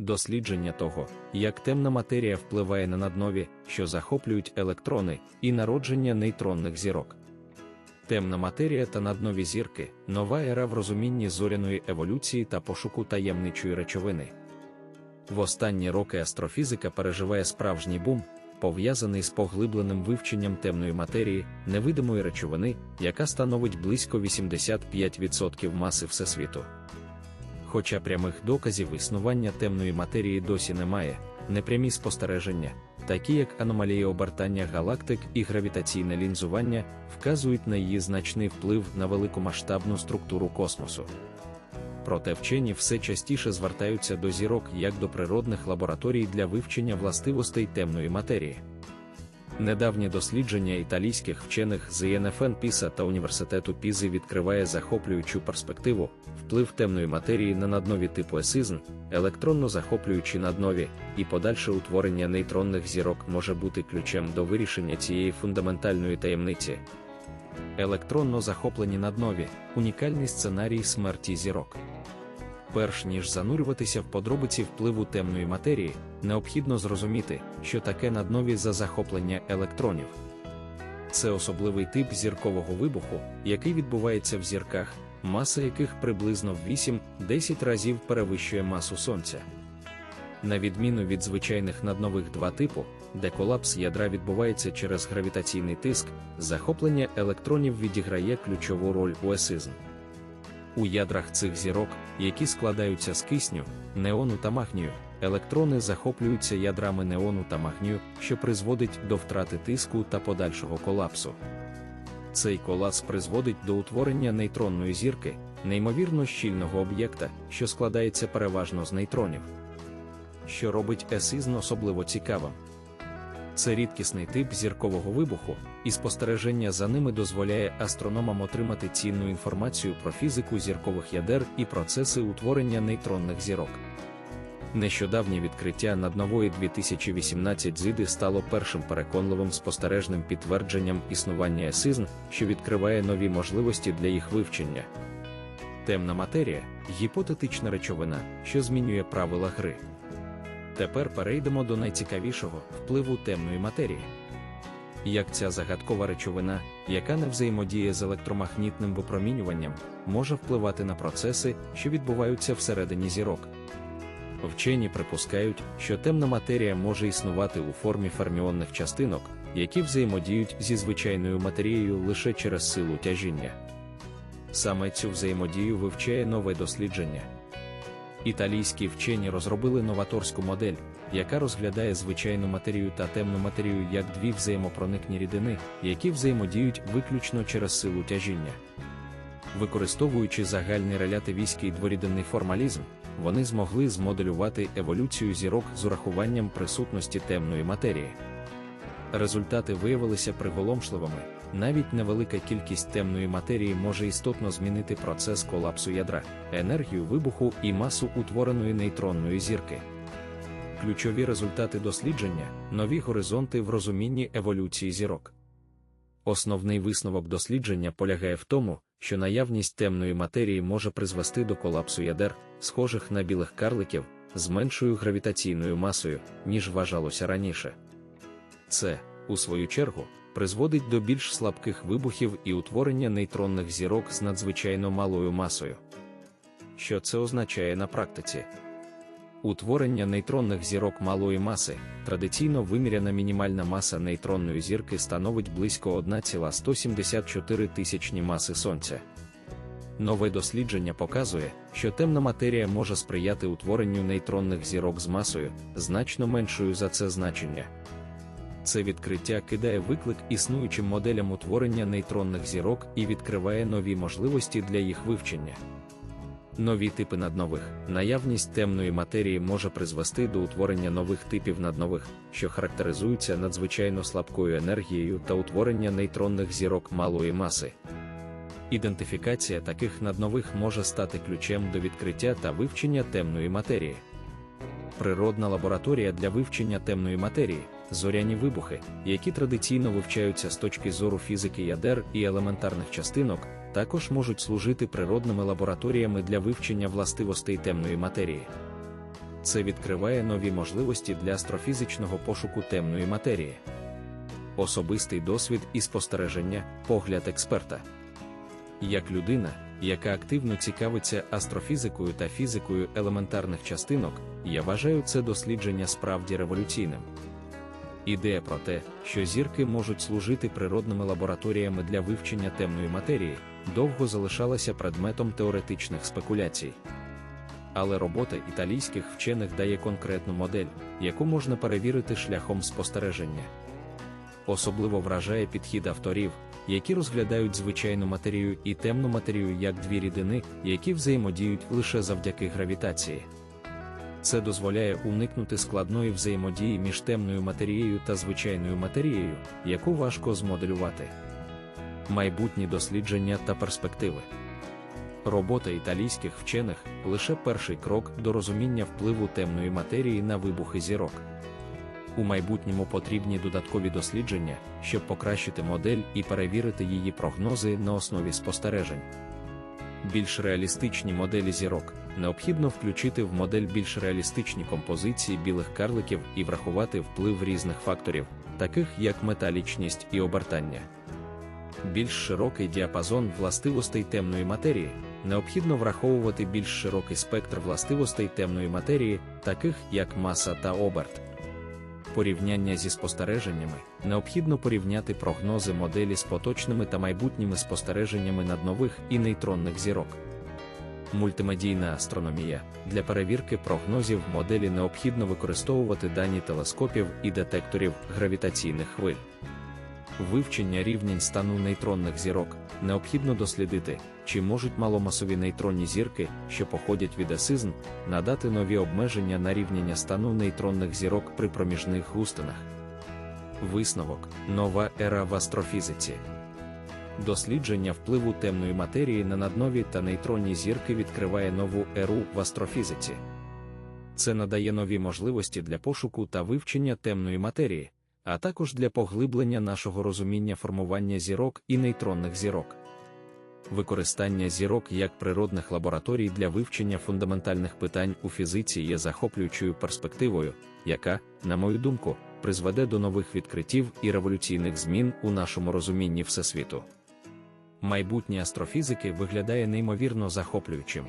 дослідження того, як темна матерія впливає на наднові, що захоплюють електрони, і народження нейтронних зірок. Темна матерія та наднові зірки нова ера в розумінні зоряної еволюції та пошуку таємничої речовини. В останні роки астрофізика переживає справжній бум, пов'язаний з поглибленим вивченням темної матерії, невидимої речовини, яка становить близько 85% маси Всесвіту. Хоча прямих доказів існування темної матерії досі немає, непрямі спостереження, такі як аномалії обертання галактик і гравітаційне лінзування, вказують на її значний вплив на великомасштабну структуру космосу. Проте вчені все частіше звертаються до зірок як до природних лабораторій для вивчення властивостей темної матерії. Недавнє дослідження італійських вчених з ІНФН Піса та університету Пізи відкриває захоплюючу перспективу, вплив темної матерії на наднові типу есизм, електронно захоплюючи наднові, і подальше утворення нейтронних зірок може бути ключем до вирішення цієї фундаментальної таємниці. Електронно захоплені наднові унікальний сценарій смерті зірок. Перш ніж занурюватися в подробиці впливу темної матерії, необхідно зрозуміти, що таке наднові за захоплення електронів. Це особливий тип зіркового вибуху, який відбувається в зірках, маса яких приблизно в 8-10 разів перевищує масу Сонця. На відміну від звичайних наднових два типу, де колапс ядра відбувається через гравітаційний тиск, захоплення електронів відіграє ключову роль у есизм. У ядрах цих зірок, які складаються з кисню, неону та магнію, електрони захоплюються ядрами неону та магнію, що призводить до втрати тиску та подальшого колапсу. Цей колапс призводить до утворення нейтронної зірки, неймовірно щільного об'єкта, що складається переважно з нейтронів. Що робить есизм особливо цікавим. Це рідкісний тип зіркового вибуху, і спостереження за ними дозволяє астрономам отримати цінну інформацію про фізику зіркових ядер і процеси утворення нейтронних зірок. Нещодавнє відкриття наднової 2018 зиди стало першим переконливим спостережним підтвердженням існування есизм, що відкриває нові можливості для їх вивчення. Темна матерія гіпотетична речовина, що змінює правила гри. Тепер перейдемо до найцікавішого впливу темної матерії. Як ця загадкова речовина, яка не взаємодіє з електромагнітним випромінюванням, може впливати на процеси, що відбуваються всередині зірок. Вчені припускають, що темна матерія може існувати у формі ферміонних частинок, які взаємодіють зі звичайною матерією лише через силу тяжіння. Саме цю взаємодію вивчає нове дослідження. Італійські вчені розробили новаторську модель, яка розглядає звичайну матерію та темну матерію як дві взаємопроникні рідини, які взаємодіють виключно через силу тяжіння. Використовуючи загальний релятивістський дворідинний формалізм, вони змогли змоделювати еволюцію зірок з урахуванням присутності темної матерії. Результати виявилися приголомшливими. Навіть невелика кількість темної матерії може істотно змінити процес колапсу ядра, енергію вибуху і масу утвореної нейтронної зірки. Ключові результати дослідження нові горизонти в розумінні еволюції зірок. Основний висновок дослідження полягає в тому, що наявність темної матерії може призвести до колапсу ядер, схожих на білих карликів, з меншою гравітаційною масою, ніж вважалося раніше. Це, у свою чергу, призводить до більш слабких вибухів і утворення нейтронних зірок з надзвичайно малою масою. Що це означає на практиці? Утворення нейтронних зірок малої маси, традиційно виміряна мінімальна маса нейтронної зірки становить близько 1,174 тисячні маси Сонця. Нове дослідження показує, що темна матерія може сприяти утворенню нейтронних зірок з масою, значно меншою за це значення. Це відкриття кидає виклик існуючим моделям утворення нейтронних зірок і відкриває нові можливості для їх вивчення. Нові типи наднових наявність темної матерії може призвести до утворення нових типів наднових, що характеризуються надзвичайно слабкою енергією та утворення нейтронних зірок малої маси. Ідентифікація таких наднових може стати ключем до відкриття та вивчення темної матерії. Природна лабораторія для вивчення темної матерії, зоряні вибухи, які традиційно вивчаються з точки зору фізики ядер і елементарних частинок, також можуть служити природними лабораторіями для вивчення властивостей темної матерії. це відкриває нові можливості для астрофізичного пошуку темної матерії. Особистий досвід і спостереження, погляд експерта. Як людина, яка активно цікавиться астрофізикою та фізикою елементарних частинок, я вважаю це дослідження справді революційним. Ідея про те, що зірки можуть служити природними лабораторіями для вивчення темної матерії, довго залишалася предметом теоретичних спекуляцій. Але робота італійських вчених дає конкретну модель, яку можна перевірити шляхом спостереження. Особливо вражає підхід авторів, які розглядають звичайну матерію і темну матерію як дві рідини, які взаємодіють лише завдяки гравітації. Це дозволяє уникнути складної взаємодії між темною матерією та звичайною матерією, яку важко змоделювати. Майбутні дослідження та перспективи. Робота італійських вчених лише перший крок до розуміння впливу темної матерії на вибухи зірок. У майбутньому потрібні додаткові дослідження, щоб покращити модель і перевірити її прогнози на основі спостережень. Більш реалістичні моделі зірок необхідно включити в модель більш реалістичні композиції білих карликів і врахувати вплив різних факторів, таких як металічність і обертання. Більш широкий діапазон властивостей темної матерії необхідно враховувати більш широкий спектр властивостей темної матерії, таких як маса та оберт. Порівняння зі спостереженнями необхідно порівняти прогнози моделі з поточними та майбутніми спостереженнями над нових і нейтронних зірок. Мультимедійна астрономія для перевірки прогнозів моделі необхідно використовувати дані телескопів і детекторів гравітаційних хвиль. Вивчення рівнень стану нейтронних зірок необхідно дослідити, чи можуть маломасові нейтронні зірки, що походять від есизм, надати нові обмеження на рівняння стану нейтронних зірок при проміжних густинах. Висновок нова ера в астрофізиці. Дослідження впливу темної матерії на наднові та нейтронні зірки відкриває нову еру в астрофізиці. Це надає нові можливості для пошуку та вивчення темної матерії, а також для поглиблення нашого розуміння формування зірок і нейтронних зірок. Використання зірок як природних лабораторій для вивчення фундаментальних питань у фізиці є захоплюючою перспективою, яка, на мою думку, призведе до нових відкриттів і революційних змін у нашому розумінні всесвіту. Майбутнє астрофізики виглядає неймовірно захоплюючим.